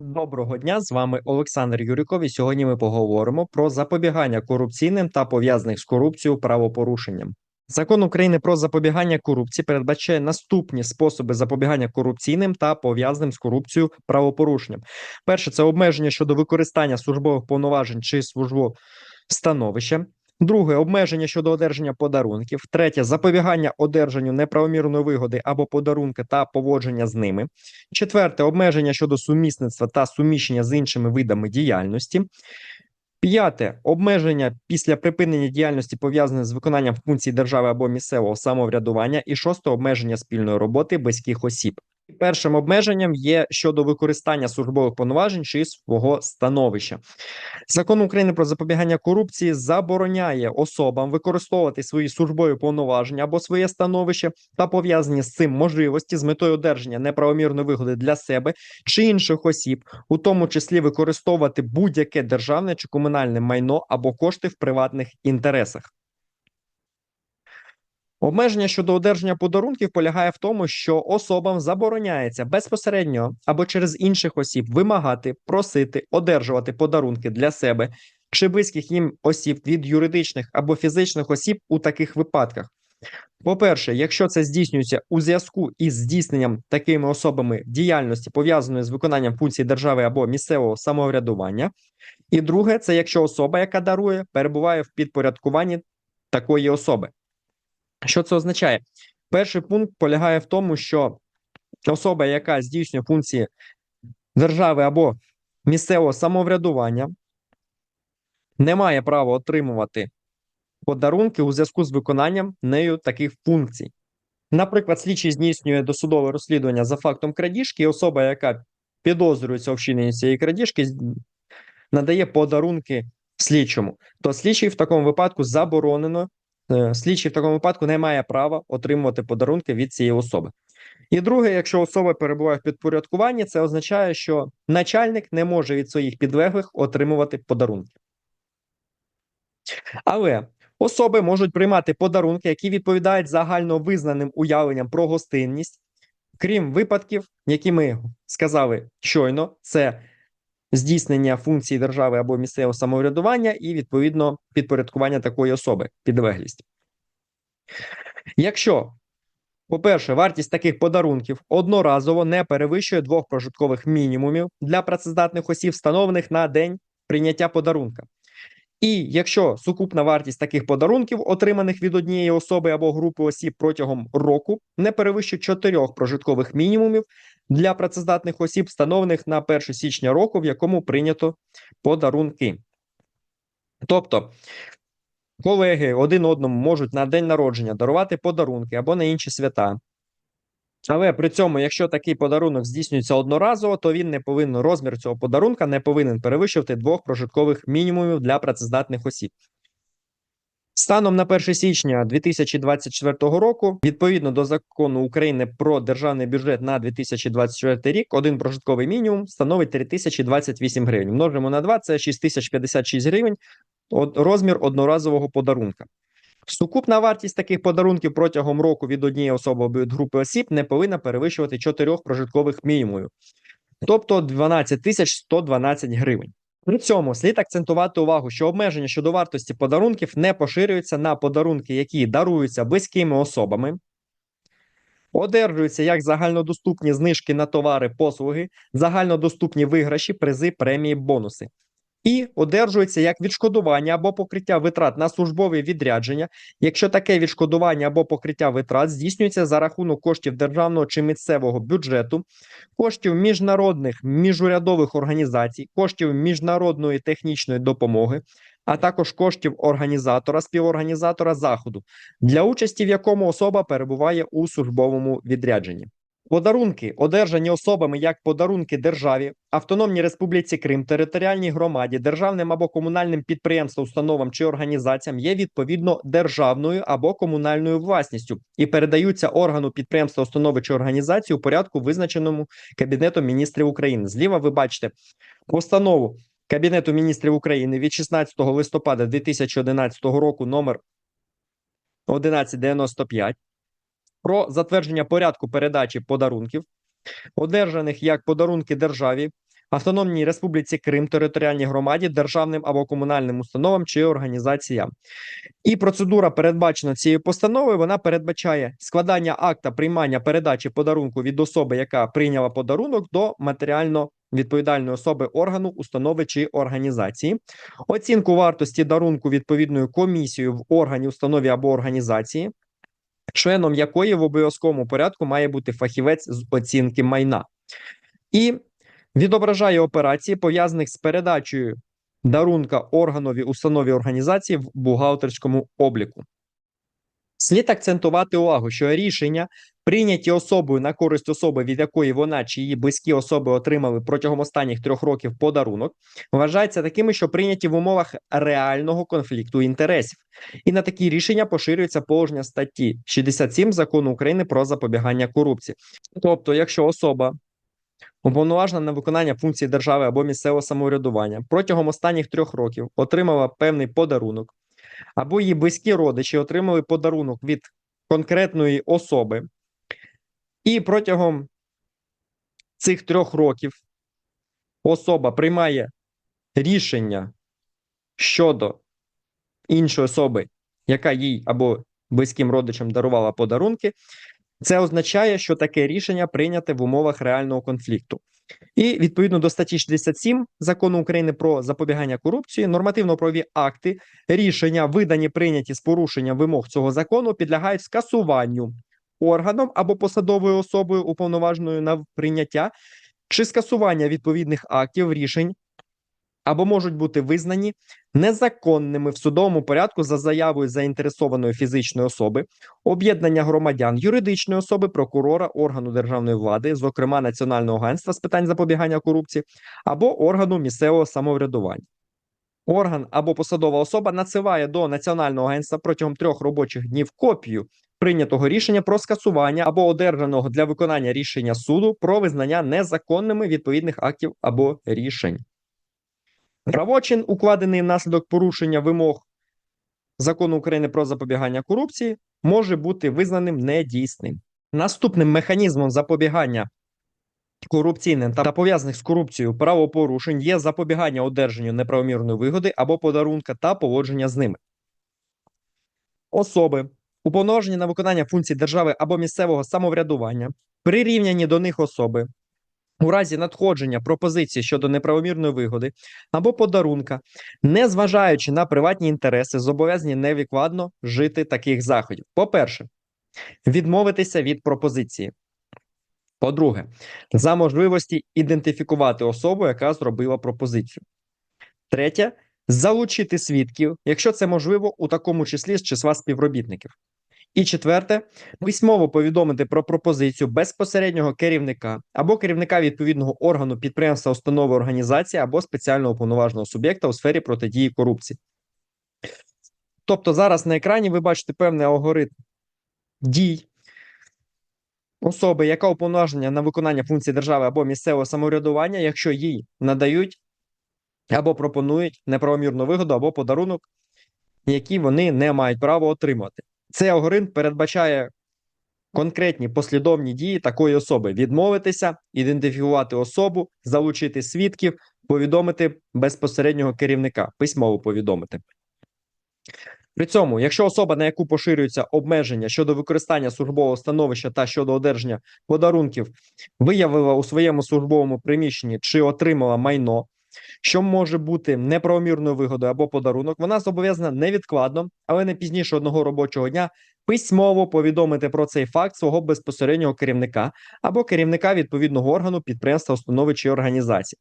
Доброго дня, з вами Олександр Юріков. І сьогодні ми поговоримо про запобігання корупційним та пов'язаних з корупцією правопорушенням. Закон України про запобігання корупції передбачає наступні способи запобігання корупційним та пов'язаним з корупцією правопорушенням. Перше це обмеження щодо використання службових повноважень чи службового становища. Друге обмеження щодо одержання подарунків. Третє запобігання одержанню неправомірної вигоди або подарунки та поводження з ними. Четверте обмеження щодо сумісництва та суміщення з іншими видами діяльності. П'яте обмеження після припинення діяльності пов'язане з виконанням функцій держави або місцевого самоврядування. І шосте обмеження спільної роботи близьких осіб. Першим обмеженням є щодо використання службових повноважень чи свого становища. Закон України про запобігання корупції забороняє особам використовувати свої службові повноваження або своє становище та пов'язані з цим можливості з метою одержання неправомірної вигоди для себе чи інших осіб, у тому числі використовувати будь-яке державне чи комунальне майно або кошти в приватних інтересах. Обмеження щодо одержання подарунків полягає в тому, що особам забороняється безпосередньо або через інших осіб вимагати, просити, одержувати подарунки для себе чи близьких їм осіб від юридичних або фізичних осіб у таких випадках. По-перше, якщо це здійснюється у зв'язку із здійсненням такими особами діяльності, пов'язаної з виконанням функцій держави або місцевого самоврядування, і друге, це якщо особа, яка дарує, перебуває в підпорядкуванні такої особи. Що це означає? Перший пункт полягає в тому, що особа, яка здійснює функції держави або місцевого самоврядування, не має права отримувати подарунки у зв'язку з виконанням нею таких функцій. Наприклад, слідчий здійснює досудове розслідування за фактом крадіжки, і особа, яка підозрюється у вчиненні цієї крадіжки, надає подарунки слідчому. То слідчий в такому випадку заборонено слідчий в такому випадку не має права отримувати подарунки від цієї особи. І друге, якщо особа перебуває в підпорядкуванні, це означає, що начальник не може від своїх підлеглих отримувати подарунки. Але особи можуть приймати подарунки, які відповідають загально визнаним уявленням про гостинність, крім випадків, які ми сказали щойно, це здійснення функцій держави або місцевого самоврядування і відповідно підпорядкування такої особи, підлеглість. Якщо, по-перше, вартість таких подарунків одноразово не перевищує двох прожиткових мінімумів для працездатних осіб, встановлених на день прийняття подарунка. І якщо сукупна вартість таких подарунків, отриманих від однієї особи або групи осіб протягом року, не перевищує чотирьох прожиткових мінімумів для працездатних осіб, встановлених на 1 січня року, в якому прийнято подарунки. Тобто, колеги один одному можуть на день народження дарувати подарунки або на інші свята. Але при цьому, якщо такий подарунок здійснюється одноразово, то він не повинен розмір цього подарунка не повинен перевищувати двох прожиткових мінімумів для працездатних осіб. Станом на 1 січня 2024 року, відповідно до закону України про державний бюджет на 2024 рік, один прожитковий мінімум становить 3028 гривень. Множимо на 2 – це 6056 гривень. Розмір одноразового подарунка. Сукупна вартість таких подарунків протягом року від однієї особи групи осіб не повинна перевищувати 4 прожиткових мінімумів, тобто 12 тисяч 112 гривень. При цьому слід акцентувати увагу, що обмеження щодо вартості подарунків не поширюються на подарунки, які даруються близькими особами, одержуються як загальнодоступні знижки на товари, послуги, загальнодоступні виграші, призи, премії, бонуси і одержується як відшкодування або покриття витрат на службові відрядження, якщо таке відшкодування або покриття витрат здійснюється за рахунок коштів державного чи місцевого бюджету, коштів міжнародних міжурядових організацій, коштів міжнародної технічної допомоги. А також коштів організатора, співорганізатора заходу, для участі в якому особа перебуває у службовому відрядженні. Подарунки, одержані особами як подарунки державі, Автономній Республіці Крим, територіальній громаді, державним або комунальним підприємствам, установам чи організаціям, є відповідно державною або комунальною власністю і передаються органу підприємства, установи чи організації у порядку, визначеному Кабінетом міністрів України. Зліва ви бачите постанову Кабінету міністрів України від 16 листопада 2011 року номер 1195 про затвердження порядку передачі подарунків, одержаних як подарунки державі, Автономній Республіці Крим, територіальній громаді, державним або комунальним установам чи організаціям. І процедура, передбачена цією постановою, вона передбачає складання акта приймання передачі подарунку від особи, яка прийняла подарунок, до матеріально відповідальної особи органу, установи чи організації, оцінку вартості дарунку відповідною комісією в органі, установі або організації, членом якої в обов'язковому порядку має бути фахівець з оцінки майна, і відображає операції, пов'язаних з передачею дарунка органові установі організації в бухгалтерському обліку. Слід акцентувати увагу, що рішення, прийняті особою на користь особи, від якої вона чи її близькі особи отримали протягом останніх трьох років подарунок, вважаються такими, що прийняті в умовах реального конфлікту інтересів. І на такі рішення поширюється положення статті 67 закону України про запобігання корупції. Тобто, якщо особа уповноважена на виконання функцій держави або місцевого самоврядування протягом останніх трьох років отримала певний подарунок, або її близькі родичі отримали подарунок від конкретної особи, і протягом цих трьох років особа приймає рішення щодо іншої особи, яка їй або близьким родичам дарувала подарунки, це означає, що таке рішення прийняте в умовах реального конфлікту. І відповідно до статті 67 закону України про запобігання корупції, нормативно-правові акти, рішення, видані прийняті з порушенням вимог цього закону, підлягають скасуванню органом або посадовою особою, уповноваженою на прийняття, чи скасування відповідних актів рішень. Або можуть бути визнані незаконними в судовому порядку за заявою заінтересованої фізичної особи, об'єднання громадян, юридичної особи, прокурора, органу державної влади, зокрема Національного агентства з питань запобігання корупції, або органу місцевого самоврядування. Орган або посадова особа надсилає до Національного агентства протягом трьох робочих днів копію прийнятого рішення про скасування або одержаного для виконання рішення суду про визнання незаконними відповідних актів або рішень. Правочин, укладений внаслідок порушення вимог закону України про запобігання корупції, може бути визнаним недійсним. Наступним механізмом запобігання корупційним та пов'язаних з корупцією правопорушень є запобігання одержанню неправомірної вигоди або подарунка та поводження з ними. Особи, уповноважені на виконання функцій держави або місцевого самоврядування, прирівняні до них особи, у разі надходження пропозиції щодо неправомірної вигоди або подарунка, не зважаючи на приватні інтереси, зобов'язані невідкладно жити таких заходів. По-перше, відмовитися від пропозиції. По-друге, за можливості ідентифікувати особу, яка зробила пропозицію. Третє залучити свідків, якщо це можливо, у такому числі з числа співробітників. І четверте, письмово повідомити про пропозицію безпосереднього керівника або керівника відповідного органу підприємства, установи організації або спеціального уповноваженого суб'єкта у сфері протидії корупції. Тобто зараз на екрані ви бачите певний алгоритм дій особи, яка уповноважена на виконання функцій держави або місцевого самоврядування, якщо їй надають або пропонують неправомірну вигоду або подарунок, які вони не мають права отримати. Цей алгоритм передбачає конкретні послідовні дії такої особи: відмовитися, ідентифікувати особу, залучити свідків, повідомити безпосереднього керівника, письмово повідомити. При цьому, якщо особа, на яку поширюються обмеження щодо використання службового становища та щодо одержання подарунків, виявила у своєму службовому приміщенні чи отримала майно, що може бути неправомірною вигодою або подарунок, вона зобов'язана невідкладно, але не пізніше одного робочого дня письмово повідомити про цей факт свого безпосереднього керівника або керівника відповідного органу підприємства, установи чи організації.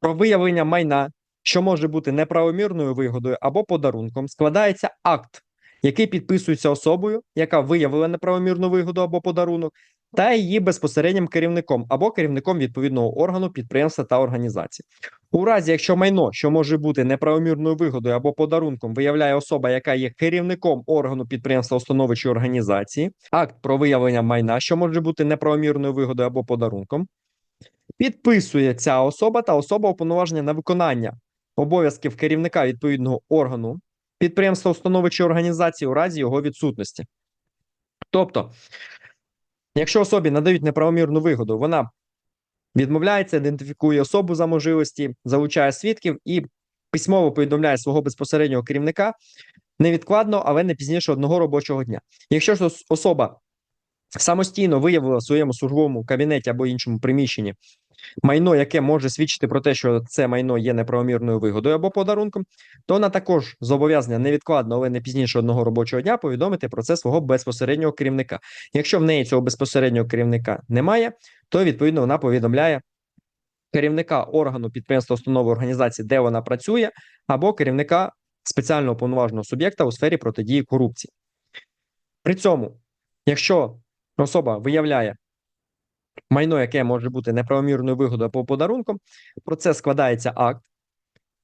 Про виявлення майна, що може бути неправомірною вигодою або подарунком, складається акт, який підписується особою, яка виявила неправомірну вигоду або подарунок, та її безпосереднім керівником або керівником відповідного органу підприємства та організації. У разі, якщо майно, що може бути неправомірною вигодою або подарунком, виявляє особа, яка є керівником органу підприємства, установи чи організації, акт про виявлення майна, що може бути неправомірною вигодою або подарунком, підписує ця особа та особа уповноваження на виконання обов'язків керівника відповідного органу підприємства, установи чи організації у разі його відсутності. Тобто, Якщо особі надають неправомірну вигоду, вона відмовляється, ідентифікує особу за можливості, залучає свідків і письмово повідомляє свого безпосереднього керівника невідкладно, але не пізніше одного робочого дня. Якщо ж особа самостійно виявила в своєму службовому кабінеті або іншому приміщенні майно, яке може свідчити про те, що це майно є неправомірною вигодою або подарунком, то вона також зобов'язана невідкладно, але не пізніше одного робочого дня повідомити про це свого безпосереднього керівника. Якщо в неї цього безпосереднього керівника немає, то відповідно вона повідомляє керівника органу підприємства, установи організації, де вона працює, або керівника спеціального повноваженого суб'єкта у сфері протидії корупції. При цьому, якщо особа виявляє майно, яке може бути неправомірною вигодою або подарунком, про це складається акт,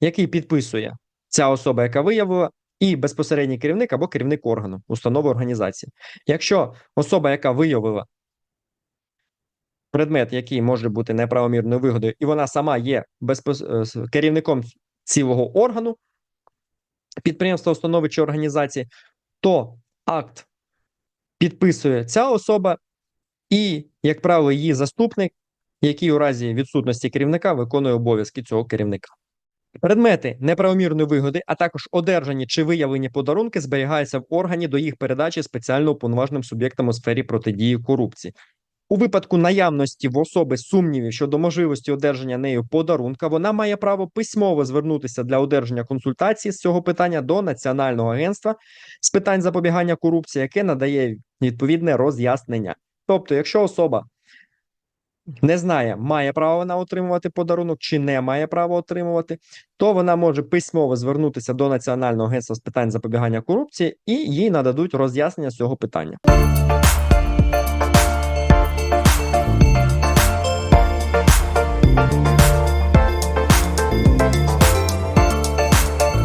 який підписує ця особа, яка виявила, і безпосередній керівник або керівник органу, установи організації. Якщо особа, яка виявила предмет, який може бути неправомірною вигодою, і вона сама є безпос... е, керівником цілого органу, підприємства, установи чи організації, то акт підписує ця особа, і, як правило, її заступник, який у разі відсутності керівника виконує обов'язки цього керівника. Предмети неправомірної вигоди, а також одержані чи виявлені подарунки зберігаються в органі до їх передачі спеціально уповноваженим суб'єктам у сфері протидії корупції. У випадку наявності в особи сумнівів щодо можливості одержання нею подарунка, вона має право письмово звернутися для одержання консультації з цього питання до Національного агентства з питань запобігання корупції, яке надає відповідне роз'яснення. Тобто, якщо особа не знає, має право вона отримувати подарунок чи не має права отримувати, то вона може письмово звернутися до Національного агентства з питань запобігання корупції і їй нададуть роз'яснення з цього питання.